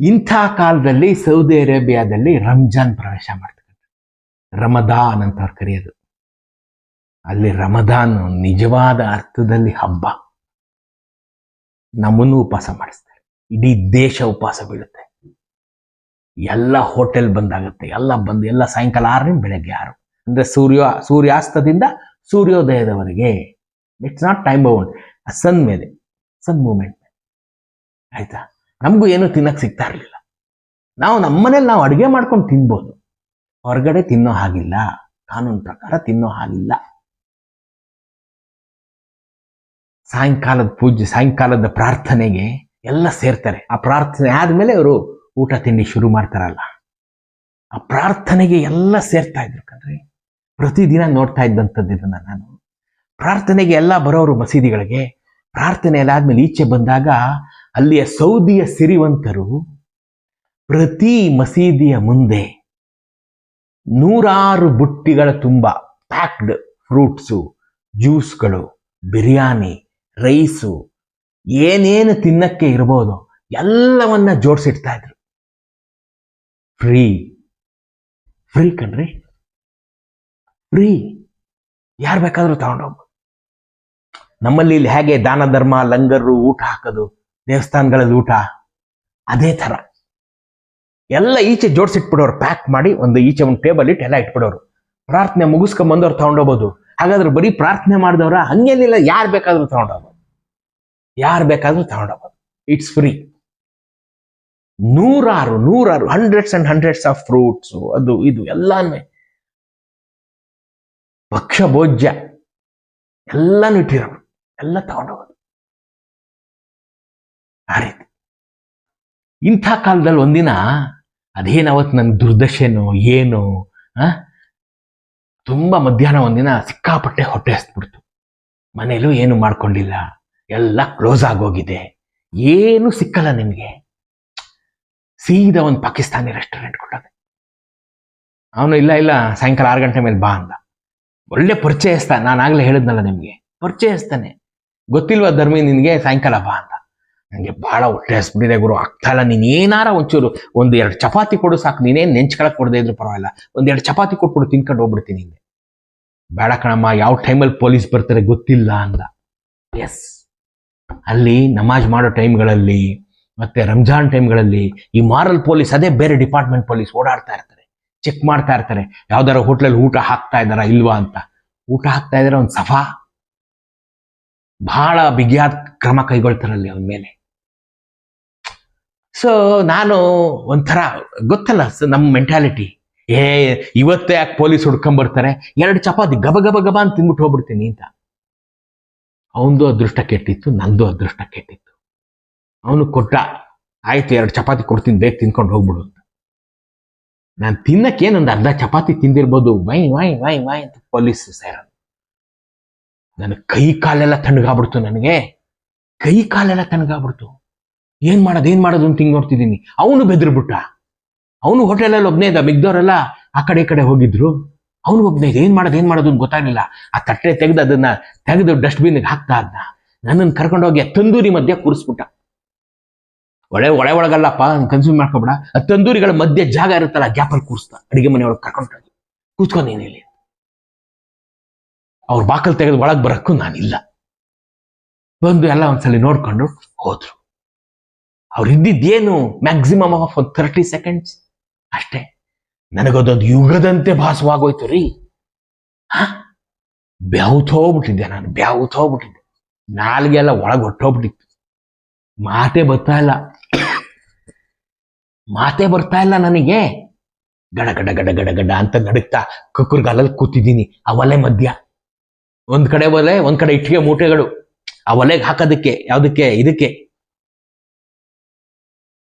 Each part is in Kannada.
ಇಂಥ ಕಾಲದಲ್ಲಿ ಸೌದಿ ಅರೇಬಿಯಾದಲ್ಲಿ ರಂಜಾನ್ ಪ್ರವೇಶ ಮಾಡ್ತಕ್ಕಂಥ ರಮದಾನ್ ಅಂತ ಅವ್ರು ಕರೆಯೋದು. ಅಲ್ಲಿ ರಮದಾನ್ ನಿಜವಾದ ಅರ್ಥದಲ್ಲಿ ಹಬ್ಬ. ನಮ್ಮನ್ನು ಉಪವಾಸ ಮಾಡಿಸ್ತಾರೆ. ಇಡೀ ದೇಶ ಉಪವಾಸ ಬೀಳುತ್ತೆ. ಎಲ್ಲ ಹೋಟೆಲ್ ಬಂದಾಗುತ್ತೆ. ಎಲ್ಲ ಬಂದು, ಎಲ್ಲ ಸಾಯಂಕಾಲ ಆರರಿಂದ ಬೆಳಗ್ಗೆ ಆರು. ಅಂದ್ರೆ ಸೂರ್ಯ, ಸೂರ್ಯಾಸ್ತದಿಂದ ಸೂರ್ಯೋದಯದವರೆಗೆ. It's not time bound sun ಮೇಲೆ ಸನ್ ಮೂಮೆಂಟ್ ಆಯ್ತಾ? ನಮಗೂ ಏನು ತಿನ್ನಕ್ಕೆ ಸಿಗ್ತಾ ಇರಲಿಲ್ಲ. ನಾವು ನಮ್ಮನೇಲಿ ನಾವು ಅಡುಗೆ ಮಾಡ್ಕೊಂಡು ತಿನ್ಬೋದು. ಹೊರಗಡೆ ತಿನ್ನೋ ಹಾಗಿಲ್ಲ. ಕಾನೂನು ಪ್ರಕಾರ ತಿನ್ನೋ ಹಾಗಿಲ್ಲ. ಸಾಯಂಕಾಲದ ಪೂಜೆ, ಸಾಯಂಕಾಲದ ಪ್ರಾರ್ಥನೆಗೆ ಎಲ್ಲ ಸೇರ್ತಾರೆ. ಆ ಪ್ರಾರ್ಥನೆ ಆದ್ಮೇಲೆ ಅವರು ಊಟ ತಿಂಡಿ ಶುರು ಮಾಡ್ತಾರಲ್ಲ. ಆ ಪ್ರಾರ್ಥನೆಗೆ ಎಲ್ಲ ಸೇರ್ತಾ ಇದ್ರು ಕಣ್ರಿ. ಪ್ರತಿದಿನ ನೋಡ್ತಾ ಇದ್ದಂಥದ್ದು ಇದನ್ನ ನಾನು. ಪ್ರಾರ್ಥನೆಗೆ ಎಲ್ಲ ಬರೋರು ಮಸೀದಿಗಳಿಗೆ. ಪ್ರಾರ್ಥನೆ ಎಲ್ಲ ಆದ್ಮೇಲೆ ಈಚೆ ಬಂದಾಗ ಅಲ್ಲಿಯ ಸೌದಿಯ ಸಿರಿವಂತರು ಪ್ರತಿ ಮಸೀದಿಯ ಮುಂದೆ ನೂರಾರು ಬುಟ್ಟಿಗಳ ತುಂಬ ಪ್ಯಾಕ್ಡ್ ಫ್ರೂಟ್ಸು, ಜ್ಯೂಸ್ಗಳು, ಬಿರಿಯಾನಿ, ರೈಸು, ಏನೇನು ತಿನ್ನಕ್ಕೆ ಇರ್ಬೋದು ಎಲ್ಲವನ್ನ ಜೋಡಿಸಿಡ್ತಾ ಇದ್ರು. ಫ್ರೀ. ಫ್ರೀ ಕಣ್ರಿ. ಫ್ರೀ. ಯಾರು ಬೇಕಾದ್ರೂ ತಗೊಂಡೋಗ್ಬೋದು. ನಮ್ಮಲ್ಲಿ ಇಲ್ಲಿ ಹೇಗೆ ದಾನ ಧರ್ಮ ಲಂಗರು, ಊಟ ಹಾಕೋದು ದೇವಸ್ಥಾನಗಳಲ್ಲಿ ಊಟ. ಅದೇ ಥರ. ಎಲ್ಲ ಈಚೆ ಜೋಡಿಸಿಟ್ಬಿಡೋರು ಪ್ಯಾಕ್ ಮಾಡಿ ಒಂದು ಈಚೆ ಒಂದು ಟೇಬಲ್ ಇಟ್ಟು ಎಲ್ಲ ಇಟ್ಬಿಡೋರು. ಪ್ರಾರ್ಥನೆ ಮುಗಿಸ್ಕೊಂಡ್ ಬಂದವ್ರು ತಗೊಂಡೋಗ್ಬೋದು. ಹಾಗಾದ್ರೆ ಬರೀ ಪ್ರಾರ್ಥನೆ ಮಾಡಿದವ್ರ ಹಂಗೇನಿಲ್ಲ, ಯಾರು ಬೇಕಾದ್ರೂ ತಗೊಂಡೋಗ್ಬೋದು. ಯಾರು ಬೇಕಾದ್ರೂ ತಗೊಂಡೋಗ್ಬೋದು. ಇಟ್ಸ್ ಫ್ರೀ ನೂರಾರು ನೂರಾರು hundreds and hundreds of fruits ಅದು, ಇದು ಎಲ್ಲಾನೂ. ಭಕ್ಷ್ಯ, ಭೋಜ್ಯ ಎಲ್ಲಾನು ಇಟ್ಟಿರೋರು. ಎಲ್ಲ ತಗೊಂಡೋಗೋದು ಆ ರೀತಿ. ಇಂಥ ಕಾಲದಲ್ಲಿ ಒಂದಿನ ಅದೇನವತ್ತು ನನ್ನ ನನ್ ದುರ್ದಶೆನೋ, ಏನು ತುಂಬ ಮಧ್ಯಾಹ್ನ ಒಂದಿನ ಸಿಕ್ಕಾಪಟ್ಟೆ ಹೊಟ್ಟೆ ಹಸ್ಬಿಡ್ತು ಮನೇಲೂ ಏನು ಮಾಡ್ಕೊಂಡಿಲ್ಲ. ಎಲ್ಲ ಕ್ಲೋಸ್ ಆಗೋಗಿದೆ. ಏನು ಸಿಕ್ಕಲ್ಲ ನಿಮಗೆ. ಸೀದಾ ಒಂದು ಪಾಕಿಸ್ತಾನಿ ರೆಸ್ಟೋರೆಂಟ್ ಕೊಟ್ಟದೆ. ಅವನು, ಇಲ್ಲ ಇಲ್ಲ, ಸಾಯಂಕಾಲ ಆರು ಗಂಟೆ ಮೇಲೆ ಬಾ ಅಂದ. ಒಳ್ಳೆ ಪರಿಚಯಿಸ್ತಾನೆ ನಾನು ಆಗ್ಲೇ ಹೇಳಿದ್ನಲ್ಲ ನಿಮಗೆ. ಪರಿಚಯಿಸ್ತಾನೆ ಗೊತ್ತಿಲ್ವಾ ಧರ್ಮಿ, ನಿನಗೆ ಸಾಯಂಕಾಲ ಬಾ ಅಂದ ನನಗೆ ಬಹಳ ಹೊಟ್ಟೆ ಹಸ್ಬಿಟ್ಟಿದೆ ಗುರು. ಆಗ್ತಾಯಿಲ್ಲ ನೀನ್ ಏನಾರ ಒಂಚೂರು ಒಂದು ಎರಡು ಚಪಾತಿ ಕೊಡು ಸಾಕು. ನೀನೇನು ನೆಂಚ್ಕೊಳಕ್ ಕೊಡದೇ ಇದ್ರು ಪರವಾಗಿಲ್ಲ. ಎರಡು ಚಪಾತಿ ಕೊಟ್ಬಿಡು, ತಿನ್ಕೊಂಡು ಹೋಗ್ಬಿಡ್ತೀನಿ ಹಿಂಗೆ ಬೇಡ ಕಣಮ್ಮ, ಯಾವ ಟೈಮಲ್ಲಿ ಪೊಲೀಸ್ ಬರ್ತಾರೆ ಗೊತ್ತಿಲ್ಲ ಅಂದ. ಎಸ್ ಅಲ್ಲಿ ನಮಾಜ್ ಮಾಡೋ ಟೈಮ್ಗಳಲ್ಲಿ ಮತ್ತೆ ರಂಜಾನ್ ಟೈಮ್ಗಳಲ್ಲಿ ಈ ಮಾರಲ್ ಪೊಲೀಸ್, ಅದೇ ಬೇರೆ ಡಿಪಾರ್ಟ್ಮೆಂಟ್ ಪೊಲೀಸ್ ಓಡಾಡ್ತಾ ಇರ್ತಾರೆ. ಚೆಕ್ ಮಾಡ್ತಾ ಇರ್ತಾರೆ. ಯಾವ್ದಾರ ಹೋಟ್ಲಲ್ಲಿ ಊಟ ಹಾಕ್ತಾ ಇದಾರ ಇಲ್ವಾ ಅಂತ. ಊಟ ಹಾಕ್ತಾ ಇದಾರೆ ಒಂದು ಸಫಾ? ಬಹಳ ಬಿಗಿಯಾದ ಕ್ರಮ ಕೈಗೊಳ್ತಾರಲ್ಲಿ ಅವನ ಮೇಲೆ. ಸೊ ನಾನು ಒಂಥರ, ಗೊತ್ತಲ್ಲ ನಮ್ಮ ಮೆಂಟಾಲಿಟಿ ಏ, ಇವತ್ತೇ ಯಾಕೆ ಪೊಲೀಸ್ ಹುಡ್ಕೊಂಬರ್ತಾರೆ? ಎರಡು ಚಪಾತಿ ಗಬ ಗಬ ಗಬ ಅಂತ ತಿಂದ್ಬಿಟ್ಟು ಹೋಗ್ಬಿಡ್ತೀನಿ ಅಂತ. ಅವನದು ಅದೃಷ್ಟ ಕೆಟ್ಟಿತ್ತು, ನಂದು ಅದೃಷ್ಟ ಕೆಟ್ಟಿತ್ತು. ಅವನು ಕೊಟ್ಟ, ಆಯ್ತು, ಎರಡು ಚಪಾತಿ ಕೊಡ್ತೀನಿ, ಬೇಗ ತಿನ್ಕೊಂಡು ಹೋಗ್ಬಿಡು ಅಂತ. ನಾನು ತಿನ್ನಕ್ಕೆ ಒಂದು ಅರ್ಧ ಚಪಾತಿ ತಿಂದಿರ್ಬೋದು, ವೈ ವೈ ವೈ ವೈ ಅಂತ ಪೊಲೀಸ್ ಸೇರ. ನನ್ನ ಕೈ ಕಾಲೆಲ್ಲ ತಣ್ಣಗಾಗ್ಬಿಡ್ತು ನನಗೆ. ಕೈ ಕಾಲೆಲ್ಲ ತಣ್ಣಗಾಗ್ಬಿಡ್ತು. ಏನ್ ಮಾಡೋದು ಏನ್ ಮಾಡೋದು ಅಂತ ಹಿಂಗ್ ನೋಡ್ತಿದ್ದೀನಿ. ಅವನು ಬೆದ್ರುಬಿಟ್ಟ ಅವನು ಹೋಟೆಲಲ್ಲಿ ಒಬ್ನೇ ಇದ್ದ ಮಿಗ್ದವರೆಲ್ಲ ಆ ಕಡೆ ಈ ಕಡೆ ಹೋಗಿದ್ರು. ಅವನು ಒಬ್ಬನೇ ಇದ್ದ, ಏನ್ ಮಾಡೋದು ಏನ್ ಮಾಡೋದು ಅಂತ ಗೊತ್ತಾಗಲಿಲ್ಲ. ಆ ತಟ್ಟೆ ತೆಗೆದು ಅದನ್ನ, ತೆಗೆದು ಡಸ್ಟ್ಬಿನ್ಗೆ ಹಾಕ್ತಾ ಇದ್ದ. ನನ್ನನ್ನು ಕರ್ಕೊಂಡೋಗಿ ತಂದೂರಿ ಮಧ್ಯೆ ಕೂರಿಸ್ಬಿಟ್ಟ. ಒಳೆ ಒಳೆ ಒಳಗಲ್ಲಪ್ಪ ಕನ್ಸ್ಯೂಮ್ ಮಾಡ್ಕೊಬೇಡ. ಆ ತಂದೂರಿಗಳ ಮಧ್ಯೆ ಜಾಗ ಇರುತ್ತಲ್ಲ ಗ್ಯಾಪಲ್ಲಿ ಕೂರಿಸ್ತಾ, ಅಡಿಗೆ ಮನೆಯೊಳಗೆ ಕರ್ಕೊಂಡೋಗಿ ಕೂತ್ಕೊ ನೀನು ಇಲ್ಲಿ. ಅವ್ರ ಬಾಕಲ್ ತೆಗೆದು ಒಳಗೆ ಬರಕ್ಕೂ ನಾನಿಲ್ಲ. ಬಂದು ಎಲ್ಲ ಒಂದ್ಸಲಿ ನೋಡ್ಕೊಂಡು ಹೋದ್ರು. ಅವ್ರು ಇದ್ದಿದ್ದೇನು ಮ್ಯಾಕ್ಸಿಮಮ್ ಆಫ್ ತರ್ಟಿ ಸೆಕೆಂಡ್ಸ್ ಅಷ್ಟೇ. ನನಗದೊಂದು ಯುಗದಂತೆ ಭಾಸವಾಗೋಯ್ತು ರೀ. ಹ? ಬ್ಯಾವುತ್ ಹೋಗ್ಬಿಟ್ಟಿದ್ದೆ ನಾನು ಬ್ಯಾವುತ್ ನಾಲ್ಗೆ ನಾಲ್ಗೆಲ್ಲ ಒಳಗೆ ಹೊಟ್ಟೋಗ್ಬಿಟ್ಟಿತ್ತು ಮಾತೇ ಬರ್ತಾ ಇಲ್ಲ. ಮಾತೇ ಬರ್ತಾ ಇಲ್ಲ ನನಗೆ. ಗಡ ಗಡ ಗಡ ಗಡ ಗಡ ಅಂತ ನಡುಕ್ತಾ ಕಕ್ಕುರ್ಗಾಲಲ್ಲಿ ಕೂತಿದ್ದೀನಿ. ಆ ಒಲೆ ಮಧ್ಯ. ಒಂದ್ ಕಡೆ ಒಲೆ, ಒಂದ್ ಕಡೆ ಇಟ್ಟಿಗೆ ಮೂಟೆಗಳು. ಆ ಒಲೆಗೆ ಹಾಕೋದಕ್ಕೆ, ಯಾವ್ದಕ್ಕೆ, ಇದಕ್ಕೆ.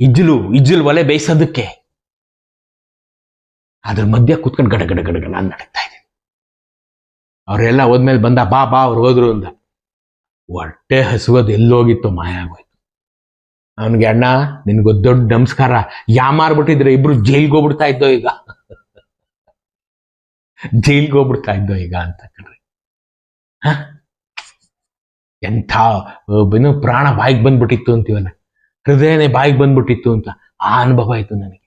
ಇಜ್ಜಲು ಇಜ್ಜಲು ಒಲೆ ಬೇಯಿಸೋದಕ್ಕೆ. ಅದ್ರ ಮಧ್ಯೆ ಕೂತ್ಕೊಂಡು ಗಡ ಗಡ ಗಡ ಗಡ ಅಂತ ನಡಕ್ತಾ ಇದ್ದೀನಿ ಅವರೆಲ್ಲ ಹೋದ್ಮೇಲೆ ಬಂದ, ಬಾ ಬಾ, ಅವ್ರು ಹೋದ್ರು ಅಂದ ಹೊಟ್ಟೆ ಹಸುವದು ಎಲ್ಲೋಗಿತ್ತು, ಮಾಯ ಆಗೋಯ್ತು. ಅವನಿಗೆ, ಅಣ್ಣ ನಿನ್ಗೊಂದು ದೊಡ್ಡ ನಮಸ್ಕಾರ. ಯಾಮಾರ್ಬಿಟ್ಟಿದ್ರೆ ಇಬ್ರು ಜೈಲ್ಗೆ ಹೋಗ್ಬಿಡ್ತಾ ಇದ್ದೋ ಈಗ? ಜೈಲ್ಗೆ ಹೋಗ್ಬಿಡ್ತಾ ಇದ್ದೋ ಈಗ ಅಂತ ಕಣ್ರಿ. ಹ? ಎಂಥ ಏನು ಪ್ರಾಣ ಬಾಯಿಗೆ ಬಂದ್ಬಿಟ್ಟಿತ್ತು ಅಂತೀವಲ್ಲ. ಹೃದಯನೇ ಬಾಯಿಗೆ ಬಂದ್ಬಿಟ್ಟಿತ್ತು ಅಂತ ಆ ಅನುಭವ ಆಯ್ತು ನನಗೆ.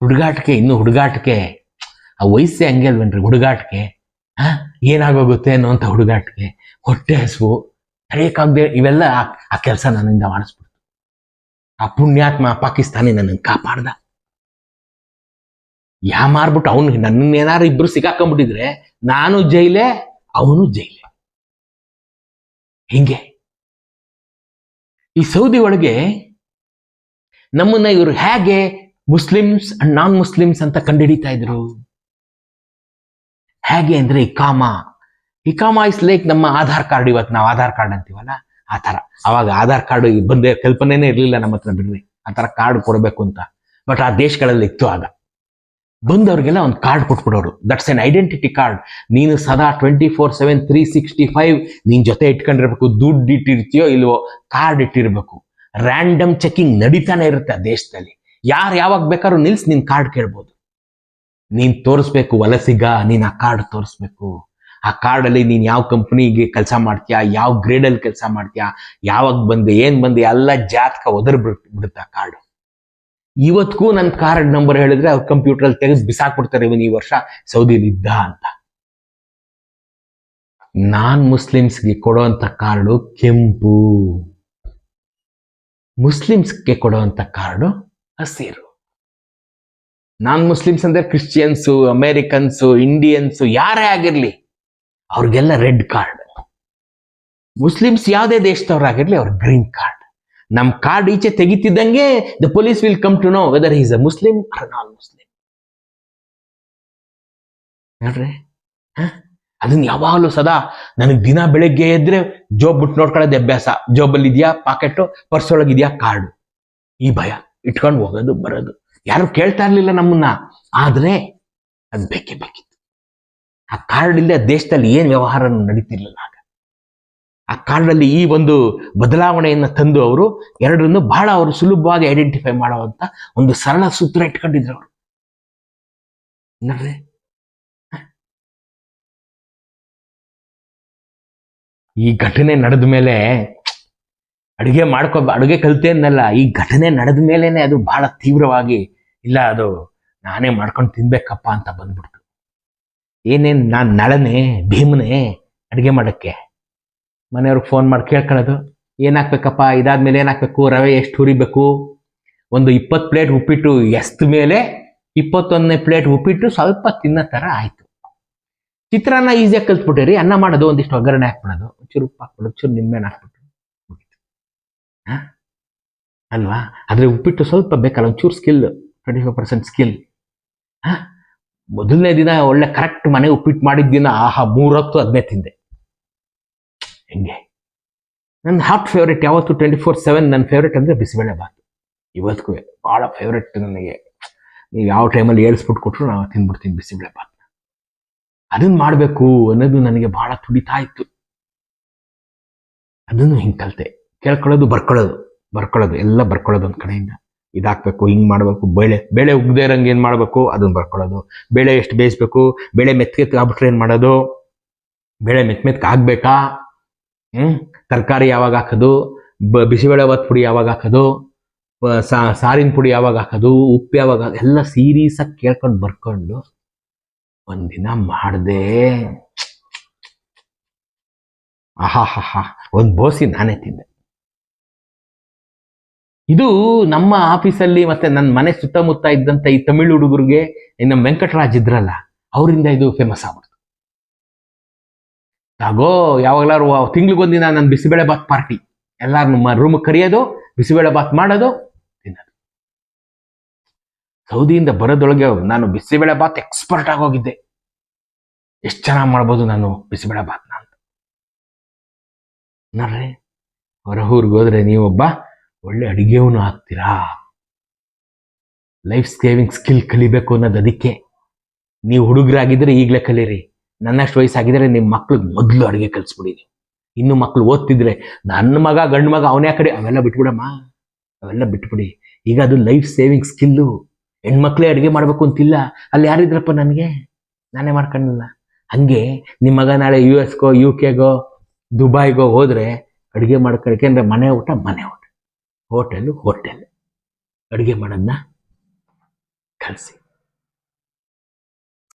ಹುಡುಗಾಟಕ್ಕೆ, ಇನ್ನು ಹುಡುಗಾಟಕ್ಕೆ, ಆ ವಯಸ್ಸೇ ಹಂಗೆ ಅಲ್ವೇನ್ರಿ? ಹುಡುಗಾಟಕ್ಕೆ ಹಾ ಏನಾಗೋಗುತ್ತೆ ಅನ್ನೋಂಥ ಹುಡುಗಾಟಕ್ಕೆ, ಹೊಟ್ಟೆ ಹಸುವು ತಡೆಯಕ್ಕಾಗದೆ ಇವೆಲ್ಲ ಆ- ಕೆಲಸ ನನ್ನಿಂದ ಮಾಡಿಸ್ಬಿಡ್ತು. ಆ ಪುಣ್ಯಾತ್ಮ ಪಾಕಿಸ್ತಾನಿ ನನ್ನ ಕಾಪಾಡ್ದ. ಯಾ ಮಾರ್ಬಿಟ್ಟು ಅವನು ನನ್ನ ಏನಾರು ಇಬ್ರು ಸಿಕ್ಕಾಕೊಂಡ್ಬಿಟ್ಟಿದ್ರೆ ನಾನು ಜೈಲೇ, ಅವನು ಜೈಲೇ. ಹಿಂಗೆ. ಈ ಸೌದಿ ಒಳಗೆ ನಮ್ಮನ್ನ ಇವರು ಹೇಗೆ ಮುಸ್ಲಿಮ್ಸ್ ಅಂಡ್ ನಾನ್ ಮುಸ್ಲಿಮ್ಸ್ ಅಂತ ಕಂಡುಹಿಡಿತಾ ಇದ್ರು? ಹೇಗೆ ಅಂದ್ರೆ ಇಕಾಮ. ಇಕಾಮ ಇಸ್ ಲೈಕ್ ನಮ್ಮ ಆಧಾರ್ ಕಾರ್ಡ್ ಇವತ್ತು ನಾವು ಆಧಾರ್ ಕಾರ್ಡ್ ಅಂತೀವಲ್ಲ? ಆ ತರ ಅವಾಗ ಆಧಾರ್ ಕಾರ್ಡ್ ಬಂದೆ ಕಲ್ಪನೆನೇ ಇರಲಿಲ್ಲ ನಮ್ಮ ಹತ್ರ ಬಿಡ್ರಿ. ಆ ತರ ಕಾರ್ಡ್ ಕೊಡಬೇಕು ಅಂತ. ಬಟ್ ಆ ದೇಶಗಳಲ್ಲಿ ಇತ್ತು ಆಗ. ಬಂದವ್ರಿಗೆಲ್ಲ ಒಂದು ಕಾರ್ಡ್ ಕೊಟ್ಬಿಡೋರು. ದಟ್ಸ್ ಎನ್ ಐಡೆಂಟಿಟಿ ಕಾರ್ಡ್ ನೀನು ಸದಾ twenty four seven three sixty five ನಿನ್ ಜೊತೆ ಇಟ್ಕೊಂಡಿರ್ಬೇಕು, ದುಡ್ಡು ಇಟ್ಟಿರ್ತೀಯೋ ಇಲ್ವೋ ಕಾರ್ಡ್ ಇಟ್ಟಿರ್ಬೇಕು. ರ್ಯಾಂಡಮ್ ಚೆಕಿಂಗ್ ನಡೀತಾನೆ ಇರುತ್ತೆ ದೇಶದಲ್ಲಿ. ಯಾರು ಯಾವಾಗ ಬೇಕಾದ್ರೂ ನಿಲ್ಸಿ ನಿನ್ನ ಕಾರ್ಡ್ ಕೇಳ್ಬೋದು. ನೀನ್ ತೋರಿಸ್ಬೇಕು, ವಲಸಿಗ, ನೀನ್ ಆ ಕಾರ್ಡ್ ತೋರಿಸ್ಬೇಕು. ಆ ಕಾರ್ಡ್ ಅಲ್ಲಿ ನೀನ್ ಯಾವ ಕಂಪ್ನಿಗೆ ಕೆಲಸ ಮಾಡ್ತೀಯಾ, ಯಾವ ಗ್ರೇಡ್ ಅಲ್ಲಿ ಕೆಲಸ ಮಾಡ್ತೀಯಾ, ಯಾವಾಗ ಬಂದೆ, ಏನ್ ಬಂದೆ, ಎಲ್ಲ ಜಾತಕ ಒದರ್ ಬಿಡುತ್ತೆ ಆ ಕಾರ್ಡ್ ಇವತ್ತಿಗೂ ನನ್ನ ಕಾರ್ಡ್ ನಂಬರ್ ಹೇಳಿದ್ರೆ ಅವ್ರ ಕಂಪ್ಯೂಟರ್ ತೆಗೆದು ಬಿಸಾಕ್ಬಿಡ್ತಾರೆ ಇವನ್ ಈ ವರ್ಷ ಸೌದಿಲಿ ಇದ್ದ ಅಂತ. ನಾನ್ ಮುಸ್ಲಿಮ್ಸ್ಗೆ ಕೊಡುವಂತ ಕಾರ್ಡು ಕೆಂಪು. ಮುಸ್ಲಿಮ್ಸ್ಗೆ ಕೊಡುವಂತ ಕಾರ್ಡು ಹಸಿರು. ನಾನ್ ಮುಸ್ಲಿಮ್ಸ್ ಅಂದ್ರೆ ಕ್ರಿಶ್ಚಿಯನ್ಸು, ಅಮೇರಿಕನ್ಸು, ಇಂಡಿಯನ್ಸು, ಯಾರೇ ಆಗಿರ್ಲಿ ಅವ್ರಿಗೆಲ್ಲ ರೆಡ್ ಕಾರ್ಡ್. ಮುಸ್ಲಿಮ್ಸ್ ಯಾವುದೇ ದೇಶದವ್ರಾಗಿರ್ಲಿ ಅವ್ರ ಗ್ರೀನ್ ಕಾರ್ಡ್. ನಮ್ ಕಾರ್ಡ್ ಈಚೆ ತೆಗಿತಿದ್ದಂಗೆ the police will come to know whether is a Muslim or non Muslim ನೋಡ್ರಿ? ಅದನ್ನ ಯಾವಾಗಲೂ ಸದಾ ನನಗೆ ದಿನ ಬೆಳಗ್ಗೆ ಎದ್ರೆ ಜೋಬ್ ಬಿಟ್ಟು ನೋಡ್ಕೊಳ್ಳೋದು ಅಭ್ಯಾಸ. ಜೋಬಲ್ಲಿ ಇದೆಯಾ? ಪಾಕೆಟ್ ಪರ್ಸ್ ಒಳಗಿದ್ಯಾ ಕಾರ್ಡು ಈ ಭಯ. ಇಟ್ಕೊಂಡು ಹೋಗೋದು, ಬರೋದು. ಯಾರು ಕೇಳ್ತಾ ಇರ್ಲಿಲ್ಲ ನಮ್ಮನ್ನ. ಆದ್ರೆ ಅದು ಬೇಕೇ ಬೇಕಿತ್ತು. ಆ ಕಾರ್ಡ್ ಇಲ್ಲದೆ ದೇಶದಲ್ಲಿ ಏನ್ ವ್ಯವಹಾರ ನಡೀತಿರ್ಲಿಲ್ಲ ಆಗ. ಆ ಕಾರ್ಡಲ್ಲಿ ಈ ಒಂದು ಬದಲಾವಣೆಯನ್ನು ತಂದು ಅವರು ಎರಡರನ್ನು ಬಹಳ ಅವರು ಸುಲಭವಾಗಿ ಐಡೆಂಟಿಫೈ ಮಾಡುವಂಥ ಒಂದು ಸರಳ ಸೂತ್ರ ಇಟ್ಕೊಂಡಿದ್ರು ಅವರು. ನೋಡ್ರಿ. ಈ ಘಟನೆ ನಡೆದ ಮೇಲೆ ಅಡುಗೆ ಮಾಡ್ಕೊ ಅಡುಗೆ ಕಲ್ತೇನಲ್ಲ ಈ ಘಟನೆ ನಡೆದ ಮೇಲೇನೆ ಅದು ಬಹಳ ತೀವ್ರವಾಗಿ, ಇಲ್ಲ ಅದು ನಾನೇ ಮಾಡ್ಕೊಂಡು ತಿನ್ಬೇಕಪ್ಪ ಅಂತ ಬಂದ್ಬಿಡ್ತು. ಏನೇನು ನಾನು ನಳನೆ, ಭೀಮನೆ ಅಡುಗೆ ಮಾಡಕ್ಕೆ? ಮನೆಯವ್ರಿಗೆ ಫೋನ್ ಮಾಡಿ ಕೇಳ್ಕೊಳ್ಳೋದು ಏನು ಹಾಕ್ಬೇಕಪ್ಪ ಇದಾದ್ಮೇಲೆ ಹಾಕ್ಬೇಕು ರವೆ ಎಷ್ಟು ಹುರಿಬೇಕು? ಒಂದು ಇಪ್ಪತ್ತು ಪ್ಲೇಟ್ ಉಪ್ಪಿಟ್ಟು ಎಸ್ತ ಮೇಲೆ ಇಪ್ಪತ್ತೊಂದನೇ ಪ್ಲೇಟ್ ಉಪ್ಪಿಟ್ಟು ಸ್ವಲ್ಪ ತಿನ್ನೋ ಥರ ಆಯಿತು. ಚಿತ್ರಾನ್ನ ಈಸಿಯಾಗಿ ಕಲ್ತ್ಬಿಟ್ಟಿರಿ. ಅನ್ನ ಮಾಡೋದು ಒಂದಿಷ್ಟು ಒಗ್ಗರಣೆ ಹಾಕ್ಬಿಡೋದು. ಒಂಚೂರು ಉಪ್ಪು ಹಾಕ್ಬಿಡೋದು. ಚೂರು ನಿಂಬೆಹಣ್ಣು ಹಾಕ್ಬಿಟ್ಟು ಮುಗೀತು. ಹಾಂ? ಅಲ್ವಾ? ಆದರೆ ಉಪ್ಪಿಟ್ಟು ಸ್ವಲ್ಪ ಬೇಕಲ್ಲ, ಒಂಚೂರು skill twenty five percent skill ಮೊದಲನೇ ದಿನ ಒಳ್ಳೆ ಕರೆಕ್ಟ್ ಮನೆ ಉಪ್ಪಿಟ್ಟು ಮಾಡಿದ ದಿನ ಆಹಾ ಮೂರೊತ್ತು ಅದನ್ನೇ ತಿಂದೆ. ಹೆಂಗೆ? ನನ್ನ ಹಾಟ್ ಫೇವ್ರೇಟ್ ಯಾವತ್ತು ಟ್ವೆಂಟಿ ಫೋರ್ ಸೆವೆನ್ ನನ್ನ ಫೇವ್ರೇಟ್ ಅಂದರೆ ಬಿಸಿಬೇಳೆ ಬಾತ್ ಇವತ್ತಿಗೂ ಭಾಳ ಫೇವ್ರೇಟ್ ನನಗೆ. ನೀವು ಯಾವ ಟೈಮಲ್ಲಿ ಏಳಿಸ್ಬಿಟ್ಟು ಕೊಟ್ಟರು ನಾವು ತಿಂದ್ಬಿಡ್ತೀನಿ ಬಿಸಿಬೇಳೆ ಬಾತ್ ಅದನ್ನ ಮಾಡಬೇಕು ಅನ್ನೋದು ನನಗೆ ಭಾಳ ತುಡಿತಾ ಇತ್ತು. ಅದನ್ನು ಹಿಂಗೆ ಕಲಿತೆ. ಕೇಳ್ಕೊಳ್ಳೋದು, ಬರ್ಕೊಳ್ಳೋದು ಬರ್ಕೊಳ್ಳೋದು, ಎಲ್ಲ ಬರ್ಕೊಳ್ಳೋದು ಒಂದು ಕಡೆಯಿಂದ. ಇದಾಕಬೇಕು, ಹಿಂಗೆ ಮಾಡಬೇಕು, ಬೇಳೆ ಬೇಳೆ ಉಗ್ದೇ ಇರಂಗೆ ಏನು ಮಾಡಬೇಕು, ಅದನ್ನ ಬರ್ಕೊಳ್ಳೋದು. ಬೇಳೆ ಎಷ್ಟು ಬೇಯಿಸ್ಬೇಕು, ಬೇಳೆ ಮೆತ್ತಗೆ ಆಗ್ಬಿಟ್ರೆ ಏನು ಮಾಡೋದು? ಬೇಳೆ ಮೆತ್ತ ಮೆತ್ತಗೆ ಆಗ್ಬೇಕಾ? ಹ್ಮ್? ತರಕಾರಿ ಯಾವಾಗ ಹಾಕೋದು? ಬಿಸಿಬೇಳೆ ಭಾತ್ ಪುಡಿ ಯಾವಾಗ ಹಾಕೋದು? ಸಾರಿನ ಪುಡಿ ಯಾವಾಗ ಹಾಕೋದು? ಉಪ್ಪು ಯಾವಾಗ ಎಲ್ಲ ಸೀರಿಯಸ್ಸಾಗಿ ಕೇಳ್ಕೊಂಡು ಬರ್ಕೊಂಡು ಒಂದಿನ ಮಾಡಿದೆ ಆಹಾಹಾ ಒಂದು ಬೋಸಿ ನಾನೇ ತಿಂದೆ. ಇದು ನಮ್ಮ ಆಫೀಸಲ್ಲಿ ಮತ್ತೆ ನನ್ನ ಮನೆ ಸುತ್ತಮುತ್ತ ಇದ್ದಂತ ಈ ತಮಿಳು ಹುಡುಗರಿಗೆ ನಮ್ಮ ವೆಂಕಟರಾಜ್ ಇದ್ರಲ್ಲ, ಅವರಿಂದ ಇದು ಫೇಮಸ್ ಆಗ್ಬಿಡ್ತು ತಗೋ ಯಾವಾಗ್ಲಾರು ತಿಂಗ್ಳಿಗೊಂದಿನ ನನ್ನ ಬಿಸಿಬೇಳೆ ಬಾತ್ ಪಾರ್ಟಿ. ಎಲ್ಲಾರು ರೂಮ್ ಕರೆಯೋದು, ಬಿಸಿಬೇಳೆ ಬಾತ್ ಮಾಡೋದು, ತಿನ್ನೋದು. ಸೌದಿಯಿಂದ ಬರೋದೊಳಗೆ ನಾನು ಬಿಸಿಬೇಳೆ ಬಾತ್ ಎಕ್ಸ್ಪರ್ಟ್ ಆಗೋಗಿದ್ದೆ. ಎಷ್ಟು ಚೆನ್ನಾಗಿ ಮಾಡ್ಬೋದು ನಾನು ಬಿಸಿಬೇಳೆ ಬಾತ್ ಅಂತ. ನೋಡ್ರಿ ಹೊರ ಊರಿಗೆ ಹೋದ್ರೆ ನೀವೊಬ್ಬ ಒಳ್ಳೆ ಅಡಿಗೆವನು ಆಗ್ತೀರಾ? ಲೈಫ್ ಸೇವಿಂಗ್ ಸ್ಕಿಲ್ ಕಲಿಬೇಕು ಅನ್ನೋದು ಅದಕ್ಕೆ. ನೀವು ಹುಡುಗರಾಗಿದ್ರೆ ಈಗಲೇ ಕಲೀರಿ. ನನ್ನಷ್ಟು ವಯಸ್ಸಾಗಿದ್ದರೆ ನಿಮ್ಮ ಮಕ್ಳಿಗೆ ಮೊದಲು ಅಡುಗೆ ಕಲಿಸ್ಬಿಡಿ ಇನ್ನು ಮಕ್ಳು ಓದ್ತಿದ್ರೆ ನನ್ನ ಮಗ, ಗಂಡು ಮಗ, ಅವನೇ ಕಡೆ ಅವೆಲ್ಲ ಬಿಟ್ಬಿಡಮ್ಮ. ಅವೆಲ್ಲ ಬಿಟ್ಬಿಡಿ. ಈಗ ಅದು ಲೈಫ್ ಸೇವಿಂಗ್ ಸ್ಕಿಲ್ಲು ಹೆಣ್ಮಕ್ಳೇ ಅಡುಗೆ ಮಾಡಬೇಕು ಅಂತಿಲ್ಲ. ಅಲ್ಲಿ ಯಾರಿದ್ರಪ್ಪ ನನಗೆ? ನಾನೇ ಮಾಡ್ಕೊಂಡಿಲ್ಲ. ಹಂಗೆ ನಿಮ್ಮ ಮಗ ನಾಳೆ ಯು ಎಸ್ಗೋ ಯು ಕೆಗೋ ದುಬೈಗೋ ಹೋದರೆ ಅಡುಗೆ ಮಾಡ್ಕೊಳಕ್ಕೆ ಅಂದರೆ ಮನೆ ಊಟ ಮನೆ ಊಟ. ಹೋಟೆಲು ಹೋಟೆಲ್ ಅಡುಗೆ ಮಾಡೋದನ್ನ ಕಲಿಸಿ.